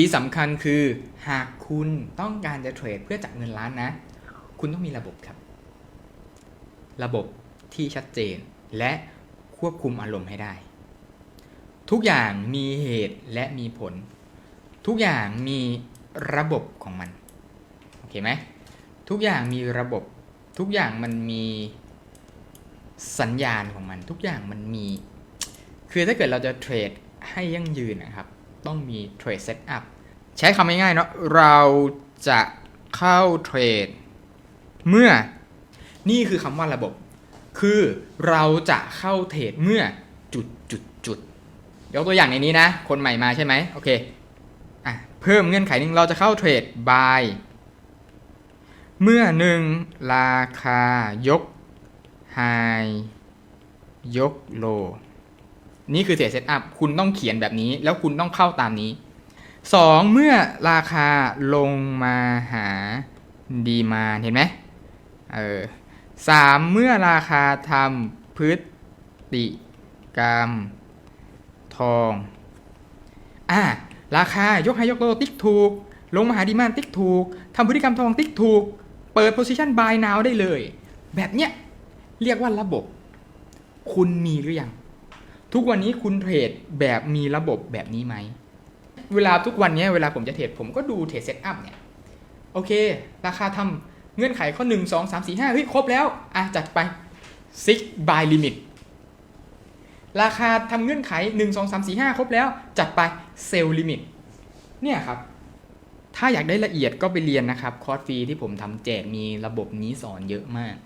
คีย์สำคัญคือหากคุณต้องการจะเทรดเพื่อจับเงินล้านนะ คุณต้องมีระบบครับ ระบบที่ชัดเจนและควบคุมอารมณ์ให้ได้ ทุกอย่างมีเหตุและมีผล ทุกอย่างมีระบบของมัน โอเคไหมทุกอย่างมีระบบ ทุกอย่างมันมีสัญญาณของมัน ทุกอย่างมันมี คือถ้าเกิดเราจะเทรดให้ยั่งยืนนะครับ ต้องมีเทรดเซตอัพใช้คำง่ายๆเนาะเราจะเข้าเทรดเมื่อนี่คือคำว่าระบบ คือเราจะเข้าเทรดเมื่อจุดจุดจุดยกตัวอย่างในนี้นะ คนใหม่มาใช่ไหมโอเคอะเพิ่มเงื่อนไขหนึ่งเราจะเข้าเทรด buy เมื่อหนึ่งราคายก high ยก low นี่คือเทรดเซตอัพคุณต้องเขียนแบบนี้ แล้วคุณต้องเข้าตามนี้ 2 เมื่อราคาลงมาหาดีมาเห็นไหมเออสามเมื่อราคาทำพฤติกรรมทองอ่าราคายกให้ยกโลติ๊กถูก ลงมาหาดีมานติ๊กถูกทำพฤติกรรมทองติ๊กถูก เปิด position buy now ได้เลย แบบเนี้ยเรียกว่าระบบ คุณมีหรือยัง ทุกวันนี้คุณเทรดแบบมีระบบแบบนี้ไหม เวลาทุกวันนี้เวลาผมจะเทรดผมก็ดูเทรดเซตอัพเนี่ย โอเค ราคาทำเงื่อนไขข้อ 1 2 3 4 5เฮ้ยครบแล้ว อะ จัดไป six buy limit ราคาทำเงื่อนไข 1 2 3 4 5 ครบแล้ว จัดไป sell limit เนี่ยครับ ถ้าอยากได้ละเอียดก็ไปเรียนนะครับ คอร์สฟรีที่ผมทำแจกมีระบบนี้สอนเยอะมาก